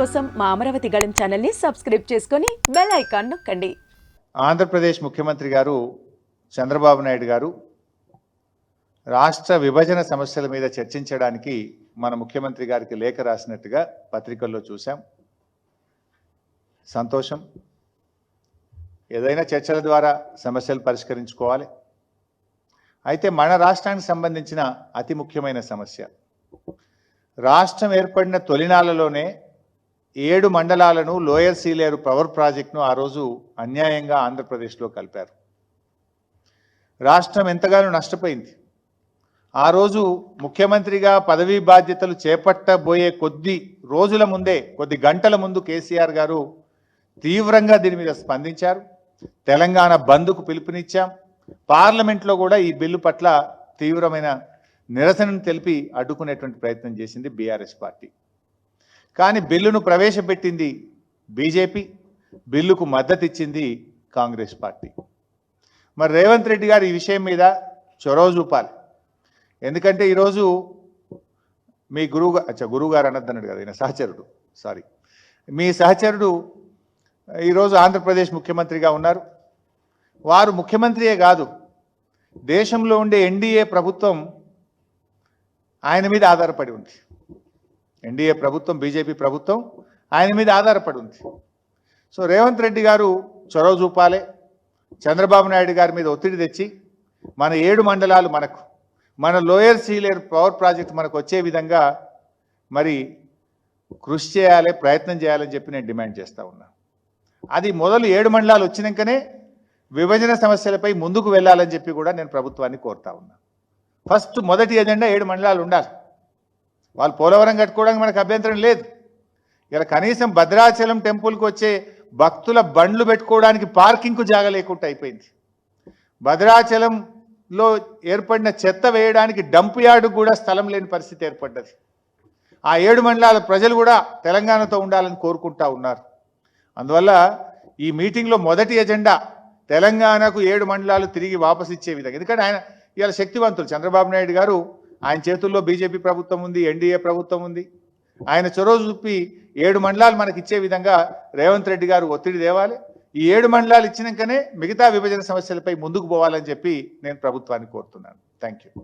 కోసం మా అమరావతి గళం ఛానల్ని సబ్స్క్రైబ్ చేసుకొని బెల్ ఐకాన్ నొక్కండి. ఆంధ్రప్రదేశ్ ముఖ్యమంత్రి గారు చంద్రబాబు నాయుడు గారు రాష్ట్ర విభజన సమస్యల మీద చర్చించడానికి మన ముఖ్యమంత్రి గారికి లేఖ రాసినట్టుగా పత్రికల్లో చూశాం. సంతోషం. ఏదైనా చర్చల ద్వారా సమస్యలు పరిష్కరించుకోవాలి. అయితే మన రాష్ట్రానికి సంబంధించిన అతి ముఖ్యమైన సమస్య. రాష్ట్రం ఏర్పడిన తొలినాళ్ళలోనే ఏడు మండలాలను లోయర్ సీలేరు పవర్ ప్రాజెక్టును ఆ రోజు అన్యాయంగా ఆంధ్రప్రదేశ్లో కలిపారు. రాష్ట్రం ఎంతగానో నష్టపోయింది. ఆ రోజు ముఖ్యమంత్రిగా పదవీ బాధ్యతలు చేపట్టబోయే కొద్ది రోజుల ముందే కొద్ది గంటల ముందు కేసీఆర్ గారు తీవ్రంగా దీని మీద స్పందించారు. తెలంగాణ బంద్కు పిలుపునిచ్చాం. పార్లమెంట్లో కూడా ఈ బిల్లు పట్ల తీవ్రమైన నిరసనను తెలిపి అడ్డుకునేటువంటి ప్రయత్నం చేసింది బీఆర్ఎస్ పార్టీ. కానీ బిల్లును ప్రవేశపెట్టింది బీజేపీ బిల్లుకు మద్దతు ఇచ్చింది కాంగ్రెస్ పార్టీ. మరి రేవంత్ రెడ్డి గారు ఈ విషయం మీద చొరవ చూపాలి. ఎందుకంటే ఈరోజు మీ గురువు అచ్చా గురువు గారు అనద్దన్నాడు కదా ఈయన సహచరుడు సారీ. మీ సహచరుడు ఈరోజు ఆంధ్రప్రదేశ్ ముఖ్యమంత్రిగా ఉన్నారు. వారు ముఖ్యమంత్రియే కాదు దేశంలో ఉండే ఎన్డీఏ ప్రభుత్వం ఆయన మీద ఆధారపడి ఉంది. ఎన్డీఏ ప్రభుత్వం బీజేపీ ప్రభుత్వం ఆయన మీద ఆధారపడి ఉంది. సో రేవంత్ రెడ్డి గారు చొరవ చూపాలి. చంద్రబాబు నాయుడు గారి మీద ఒత్తిడి తెచ్చి మన ఏడు మండలాలు మనకు మన లోయర్ సీలేర్ పవర్ ప్రాజెక్ట్ మనకు వచ్చే విధంగా మరి కృషి చేయాలి ప్రయత్నం చేయాలని చెప్పి నేను డిమాండ్ చేస్తూ ఉన్నా. అది మొదలు ఏడు మండలాలు వచ్చినాకనే విభజన సమస్యలపై ముందుకు వెళ్ళాలని చెప్పి కూడా నేను ప్రభుత్వాన్ని కోరుతా ఉన్నా. ఫస్ట్ మొదటి ఎజెండా ఏడు మండలాలు ఉండాలి. వాళ్ళు పోలవరం కట్టుకోవడానికి మనకు అభ్యంతరం లేదు. ఇలా కనీసం భద్రాచలం టెంపుల్కి వచ్చే భక్తుల బండ్లు పెట్టుకోవడానికి పార్కింగ్కు జాగ లేకుండా అయిపోయింది. భద్రాచలంలో ఏర్పడిన చెత్త వేయడానికి డంప్ యార్డు కూడా స్థలం లేని పరిస్థితి ఏర్పడ్డది. ఆ ఏడు మండలాల ప్రజలు కూడా తెలంగాణతో ఉండాలని కోరుకుంటా ఉన్నారు. అందువల్ల ఈ మీటింగ్లో మొదటి ఎజెండా తెలంగాణకు ఏడు మండలాలు తిరిగి వాపసిచ్చే విధంగా ఎందుకంటే ఆయన ఇవాళ శక్తివంతులు. చంద్రబాబు నాయుడు గారు ఆయన చేతుల్లో బీజేపీ ప్రభుత్వం ఉంది ఎన్డీఏ ప్రభుత్వం ఉంది. ఆయన చొరవ చూపి ఏడు మండలాలు మనకి ఇచ్చే విధంగా రేవంత్ రెడ్డి గారు ఒత్తిడి తేవాలి. ఈ ఏడు మండలాలు ఇచ్చినాకనే మిగతా విభజన సమస్యలపై ముందుకు పోవాలని చెప్పి నేను ప్రభుత్వాన్ని కోరుతున్నాను. Thank you